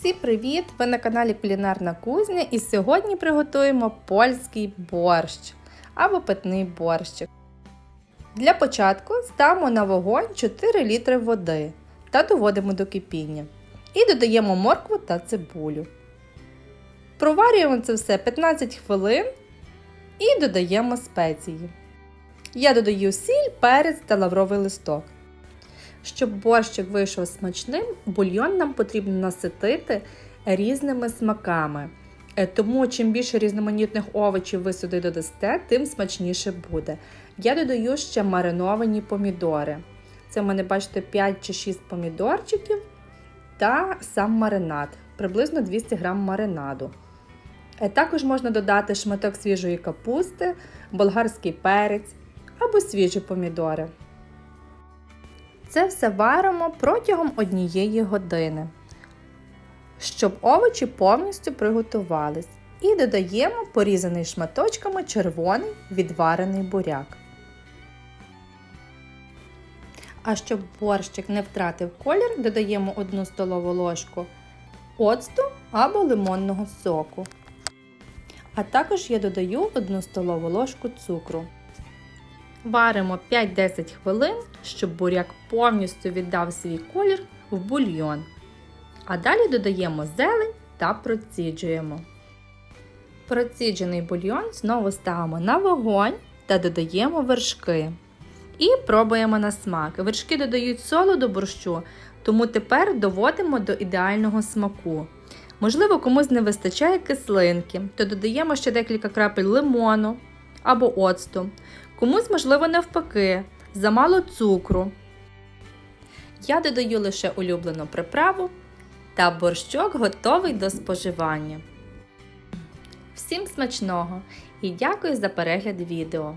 Всім привіт! Ви на каналі Кулінарна Кузня і сьогодні приготуємо польський борщ або питний борщик. Для початку ставимо на вогонь 4 літри води та доводимо до кипіння. І додаємо моркву та цибулю. Проварюємо це все 15 хвилин і додаємо спеції. Я додаю сіль, перець та лавровий листок. Щоб борщик вийшов смачним, бульйон нам потрібно наситити різними смаками. Е, Тому чим більше різноманітних овочів ви сюди додасте, тим смачніше буде. Я додаю ще мариновані помідори. Це в мене, бачите, 5 чи 6 помідорчиків та сам маринад, приблизно 200 г маринаду. Е, Також можна додати шматок свіжої капусти, болгарський перець або свіжі помідори. Це все варимо протягом однієї години, щоб овочі повністю приготувались. І додаємо порізаний шматочками червоний відварений буряк. А щоб борщик не втратив колір, додаємо 1 столову ложку оцту або лимонного соку. А також я додаю 1 столову ложку цукру. Варимо 5-10 хвилин, щоб буряк повністю віддав свій колір в бульйон. А далі додаємо зелень та проціджуємо. Проціджений бульйон знову ставимо на вогонь та додаємо вершки. І пробуємо на смак. Вершки додають солоду борщу, тому тепер доводимо до ідеального смаку. Можливо, комусь не вистачає кислинки, то додаємо ще декілька крапель лимону або оцту. Комусь, можливо, навпаки, замало цукру. Я додаю лише улюблену приправу та борщок готовий до споживання. Всім смачного і дякую за перегляд відео!